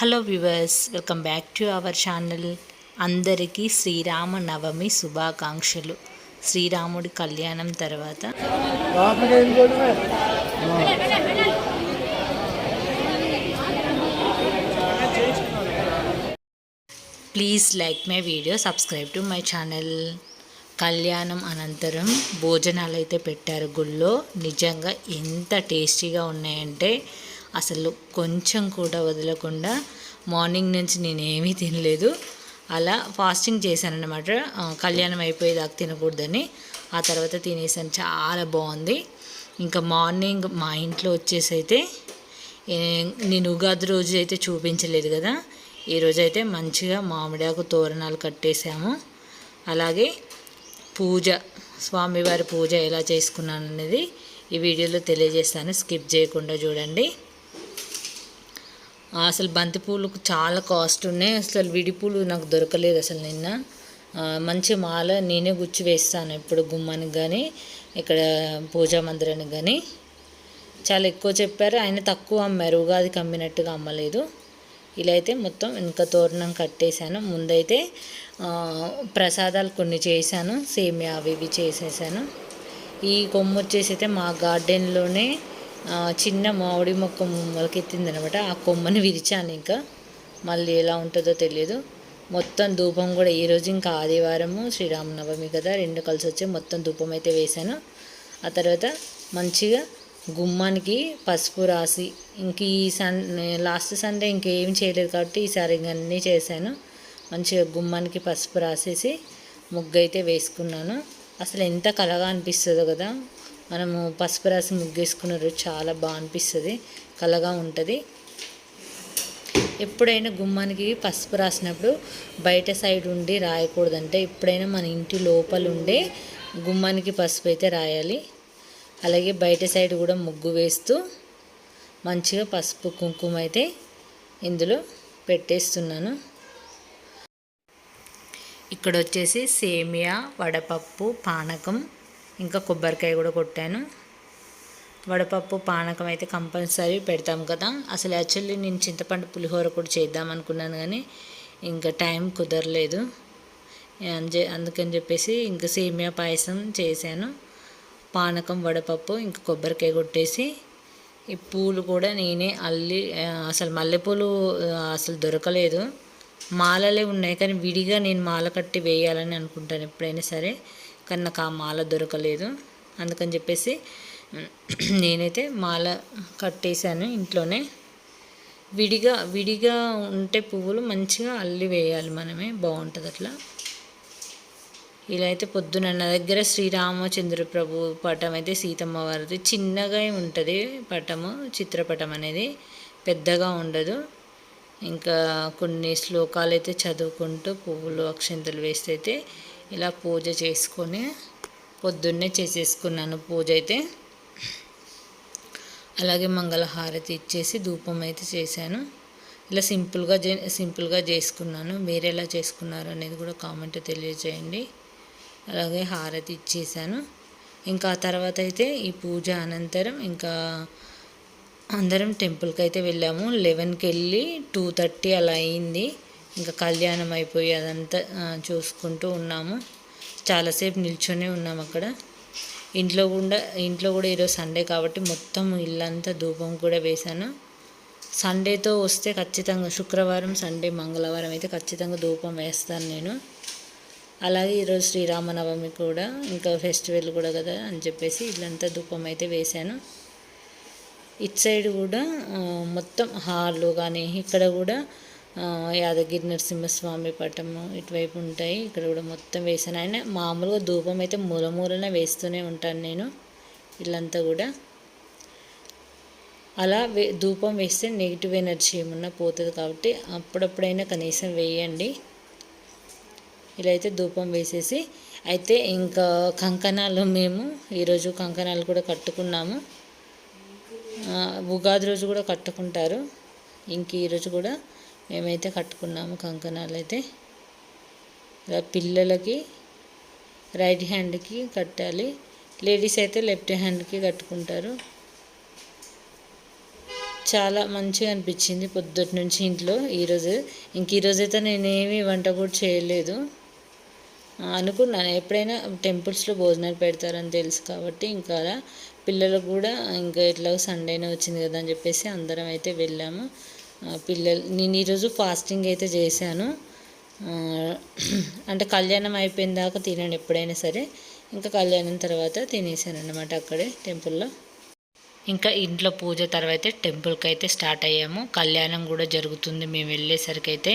Hello viewers welcome back to our channel అందరికీ శ్రీరామ నవమి శుభాకాంక్షలు. శ్రీరాముడి కళ్యాణం తర్వాత. Please like my video subscribe to my channel కళ్యాణం అనంతరం భోజనాలు అయితే పెట్టారు. గుళ్ళో నిజంగా ఎంత టేస్టీగా ఉన్నాయంటే అసలు కొంచెం కూడా వదలకుండా మార్నింగ్ నుంచి నేనేమీ తినలేదు. అలా ఫాస్టింగ్ చేశాను అనమాట కళ్యాణం అయిపోయేదాకా తినకూడదని. ఆ తర్వాత తినేసాను. చాలా బాగుంది. ఇంకా మార్నింగ్ మా ఇంట్లో వచ్చేసి అయితే నేను ఉగాది రోజు అయితే చూపించలేదు కదా. ఈరోజు అయితే మంచిగా మామిడాకు తోరణాలు కట్టేసాము అలాగే పూజ స్వామివారి పూజ ఎలా చేసుకున్నాను అనేది ఈ వీడియోలో తెలియజేస్తాను. స్కిప్ చేయకుండా చూడండి. అసలు బంతి పూలకు చాలా కాస్ట్ ఉన్నాయి. అసలు విడి పూలు నాకు దొరకలేదు అసలు నిన్న. మంచి మాల నేనే గుచ్చి వేస్తాను ఇప్పుడు గుమ్మానికి కానీ ఇక్కడ పూజా మందిరానికి కానీ చాలా ఎక్కువ చెప్పారు. ఆయన తక్కువ అమ్మారు. ఉగాది కమ్మినట్టుగా అమ్మలేదు. ఇలా అయితే మొత్తం ఇంకా తోరణం కట్టేశాను. ముందైతే ప్రసాదాలు కొన్ని చేశాను. సేమియా అవి ఇవి చేసేసాను. ఈ కొమ్మ వచ్చేసి అయితే మా గార్డెన్లోనే చిన్న మామిడి మొక్క మొలకెత్తింది అనమాట ఆ కొమ్మని విరిచాను ఇంకా. మళ్ళీ ఎలా ఉంటుందో తెలియదు. మొత్తం ధూపం కూడా ఈరోజు ఇంకా ఆదివారము శ్రీరామనవమి కదా రెండు కలిసి వచ్చి మొత్తం ధూపం అయితే వేశాను. ఆ తర్వాత మంచిగా గుమ్మానికి పసుపు రాసి ఇంక ఈ సన్ లాస్ట్ సండే ఇంకేం చేయలేదు కాబట్టి ఈసారి ఇంక అన్నీ చేశాను. మంచిగా గుమ్మానికి పసుపు రాసేసి ముగ్గు అయితే వేసుకున్నాను. అసలు ఎంత కలగా అనిపిస్తుందో కదా. మనము పసుపు రాసి ముగ్గేసుకున్నారు చాలా బాగా అనిపిస్తుంది కలగా ఉంటుంది. ఎప్పుడైనా గుమ్మానికి పసుపు రాసినప్పుడు బయట సైడ్ ఉండి రాయకూడదంటే ఎప్పుడైనా మన ఇంటి లోపల ఉండే గుమ్మానికి పసుపు అయితే రాయాలి. అలాగే బయట సైడ్ కూడా ముగ్గు వేస్తూ మంచిగా పసుపు కుంకుమ అయితే ఇందులో పెట్టేస్తున్నాను. ఇక్కడ వచ్చేసి సేమియా వడపప్పు పానకం ఇంకా కొబ్బరికాయ కూడా కొట్టాను. వడపప్పు పానకం అయితే కంపల్సరీ పెడతాం కదా. అసలు యాక్చువల్లీ నేను చింతపండు పులిహోర కూడా చేద్దాం అనుకున్నాను కానీ ఇంకా టైం కుదరలేదు. అంజే అందుకని చెప్పేసి ఇంకా సేమియా పాయసం చేశాను. పానకం వడపప్పు ఇంకా కొబ్బరికాయ కొట్టేసి ఈ పూలు కూడా నేనే అల్లి అసలు మల్లెపూలు అసలు దొరకలేదు. మాలలే ఉన్నాయి కానీ విడిగా నేను మాల కట్టి వేయాలని అనుకుంటాను ఎప్పుడైనా సరే. కానీ నాకు ఆ మాల దొరకలేదు. అందుకని చెప్పేసి నేనైతే మాల కట్టేశాను ఇంట్లోనే. విడిగా విడిగా ఉంటే పువ్వులు మంచిగా అల్లి వేయాలి మనమే బాగుంటుంది అట్లా. ఇలా అయితే పొద్దున నా దగ్గర శ్రీరామచంద్ర ప్రభు పటం అయితే సీతమ్మ వారిది. చిన్నగా ఉంటుంది పటము చిత్రపటం అనేది. పెద్దగా ఉండదు. ఇంకా కొన్ని శ్లోకాలు అయితే చదువుకుంటూ పువ్వులు అక్షంతలు వేస్తే అయితే ఇలా పూజ చేసుకొని పొద్దున్నే చేసేసుకున్నాను. పూజ అయితే అలాగే మంగళహారతి ఇచ్చేసి ధూపం అయితే చేశాను. ఇలా సింపుల్గా చే సింపుల్గా చేసుకున్నాను. మీరు ఎలా చేసుకున్నారు అనేది కూడా కామెంట్ తెలియజేయండి అలాగే హారతి ఇచ్చేసాను ఇంకా ఆ తర్వాత అయితే ఈ పూజ అనంతరం ఇంకా అందరం టెంపుల్కి అయితే వెళ్ళాము. లెవెన్కి వెళ్ళి టూ థర్టీ అలా అయింది. ఇంకా కళ్యాణం అయిపోయి అదంతా చూసుకుంటూ ఉన్నాము. చాలాసేపు నిల్చొనే ఉన్నాము అక్కడ. ఇంట్లో కూడా ఇంట్లో కూడా ఈరోజు సండే కాబట్టి మొత్తం ఇల్లంతా ధూపం కూడా వేశాను. సండేతో వస్తే ఖచ్చితంగా శుక్రవారం సండే మంగళవారం అయితే ఖచ్చితంగా ధూపం వేస్తాను నేను. అలాగే ఈరోజు శ్రీరామనవమి కూడా ఇంకా ఫెస్టివల్ కూడా కదా అని చెప్పేసి ఇల్లంతా ధూపం అయితే వేశాను. ఇటు సైడ్ కూడా మొత్తం హార్లు కానీ ఇక్కడ కూడా యాదగిరి నరసింహస్వామి పటము ఇటువైపు ఉంటాయి. ఇక్కడ కూడా మొత్తం వేసాను ఆయన మామూలుగా ధూపం అయితే మూల మూలన వేస్తూనే ఉంటాను నేను ఇల్లంతా కూడా. అలా వే ధూపం వేస్తే నెగిటివ్ ఎనర్జీ ఏమన్నా పోతుంది కాబట్టి అప్పుడప్పుడైనా కనీసం వేయండి. ఇలా అయితే ధూపం వేసేసి అయితే ఇంకా కంకణాలు మేము ఈరోజు కంకణాలు కూడా కట్టుకున్నాము. ఉగాది రోజు కూడా కట్టుకుంటారు. ఇంక ఈరోజు కూడా మేమైతే కట్టుకున్నాము కంకణాలు అయితే ఇలా పిల్లలకి రైట్ హ్యాండ్కి కట్టాలి. లేడీస్ అయితే లెఫ్ట్ హ్యాండ్కి కట్టుకుంటారు. చాలా మంచిగా అనిపించింది పొద్దుటి నుంచి ఇంట్లో ఈరోజు ఇంక ఈరోజు అయితే నేనేమి వంట కూడా చేయలేదు. అనుకున్నాను ఎప్పుడైనా టెంపుల్స్లో భోజనాలు పెడతారని తెలుసు కాబట్టి ఇంకా అలా పిల్లలకు కూడా ఇంకా ఎట్లా సండేనే వచ్చింది కదా అని చెప్పేసి అందరం అయితే వెళ్ళాము. పిల్లలు నేను ఈరోజు ఫాస్టింగ్ అయితే చేశాను. అంటే కళ్యాణం అయిపోయిన దాకా తినను ఎప్పుడైనా సరే. ఇంకా కళ్యాణం తర్వాత తినేసాను అనమాట అక్కడే టెంపుల్లో. ఇంకా ఇంట్లో పూజ తర్వాత టెంపుల్కి అయితే స్టార్ట్ అయ్యాము. కళ్యాణం కూడా జరుగుతుంది. మేము వెళ్ళేసరికి అయితే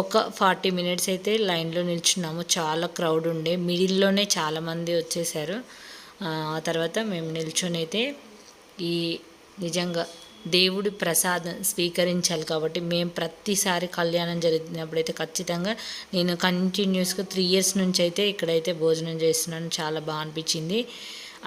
ఒక ఫార్టీ మినిట్స్ అయితే లైన్లో నిల్చున్నాము. చాలా క్రౌడ్ ఉండే. మిడిల్లోనే చాలామంది వచ్చేసారు. ఆ తర్వాత మేము నిల్చొని అయితే ఈ నిజంగా దేవుడి ప్రసాదం స్వీకరించాలి కాబట్టి మేము ప్రతిసారి కళ్యాణం జరిగినప్పుడైతే ఖచ్చితంగా నేను కంటిన్యూస్గా త్రీ ఇయర్స్ నుంచి అయితే ఇక్కడైతే భోజనం చేస్తున్నాను. చాలా బాగా అనిపించింది.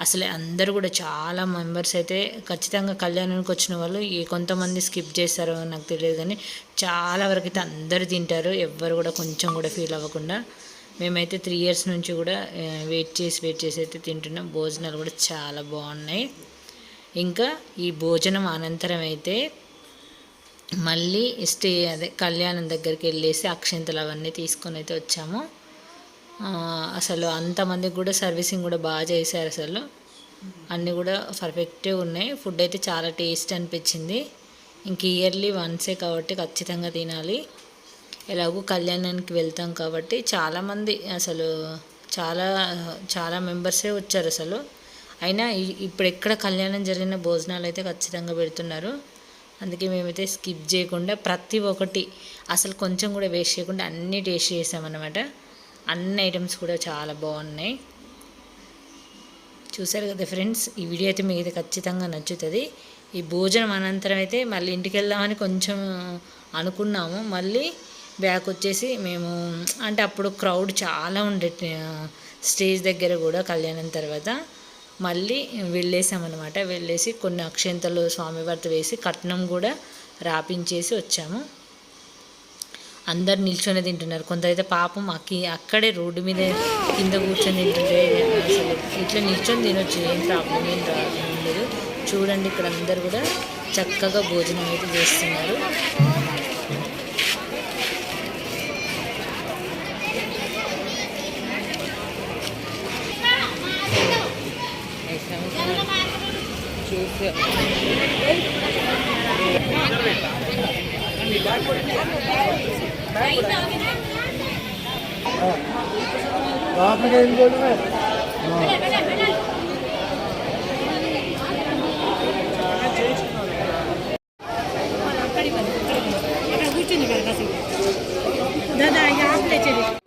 అసలు అందరూ కూడా చాలా మెంబర్స్ అయితే ఖచ్చితంగా కళ్యాణానికి వచ్చిన వాళ్ళు. ఏ కొంతమంది స్కిప్ చేస్తారో నాకు తెలియదు కానీ చాలా వరకు అయితే అందరూ తింటారు. ఎవ్వరు కూడా కొంచెం కూడా ఫీల్ అవ్వకుండా. మేమైతే త్రీ ఇయర్స్ నుంచి కూడా వెయిట్ చేసి వెయిట్ చేసి అయితే తింటున్నాం. భోజనాలు కూడా చాలా బాగున్నాయి. ఇంకా ఈ భోజనం అనంతరం అయితే మళ్ళీ స్టే అదే కళ్యాణం దగ్గరికి వెళ్ళేసి అక్షంతలు అవన్నీ తీసుకొని అయితే వచ్చాము. అసలు అంతమందికి కూడా సర్వీసింగ్ కూడా బాగా చేశారు అసలు. అన్నీ కూడా పర్ఫెక్ట్గా ఉన్నాయి. ఫుడ్ అయితే చాలా టేస్ట్ అనిపించింది. ఇంక ఇయర్లీ వన్సే కాబట్టి ఖచ్చితంగా తినాలి. ఎలాగో కళ్యాణానికి వెళ్తాం కాబట్టి చాలామంది అసలు చాలా చాలా మెంబర్సే వచ్చారు అసలు. అయినా ఇప్పుడు ఎక్కడ కళ్యాణం జరిగిన భోజనాలు అయితే ఖచ్చితంగా పెడుతున్నారు. అందుకే మేమైతే స్కిప్ చేయకుండా ప్రతి ఒక్కటి అసలు కొంచెం కూడా వేస్ట్ చేయకుండా అన్నీ టేస్ట్ చేసామన్నమాట. అన్ని ఐటమ్స్ కూడా చాలా బాగున్నాయి. చూసారు కదా ఫ్రెండ్స్ ఈ వీడియో అయితే మీకు ఖచ్చితంగా నచ్చుతుంది. ఈ భోజనం అనంతరం అయితే మళ్ళీ ఇంటికి వెళ్దామని కొంచెం అనుకున్నాము. మళ్ళీ బ్యాక్ వచ్చేసి మేము అంటే అప్పుడు క్రౌడ్ చాలా ఉండే స్టేజ్ దగ్గర కూడా కళ్యాణం తర్వాత. మళ్ళీ వెళ్ళేసామన్నమాట. వెళ్ళేసి కొన్ని అక్షంతలు స్వామివారితో వేసి కట్నం కూడా రాపించేసి వచ్చాము. అందరు నిల్చొని తింటున్నారు. కొందరైతే పాపం అక్కి అక్కడే రోడ్డు మీద కింద కూర్చొని తింటుంటే అసలు ఇట్లా నిల్చొని తినొచ్చు ఏం ప్రాబ్లం ఏం రా చూడండి ఇక్కడ అందరు కూడా చక్కగా భోజనం అయితే చేస్తున్నారు. आपने क्या बोल में दादा या आपले चले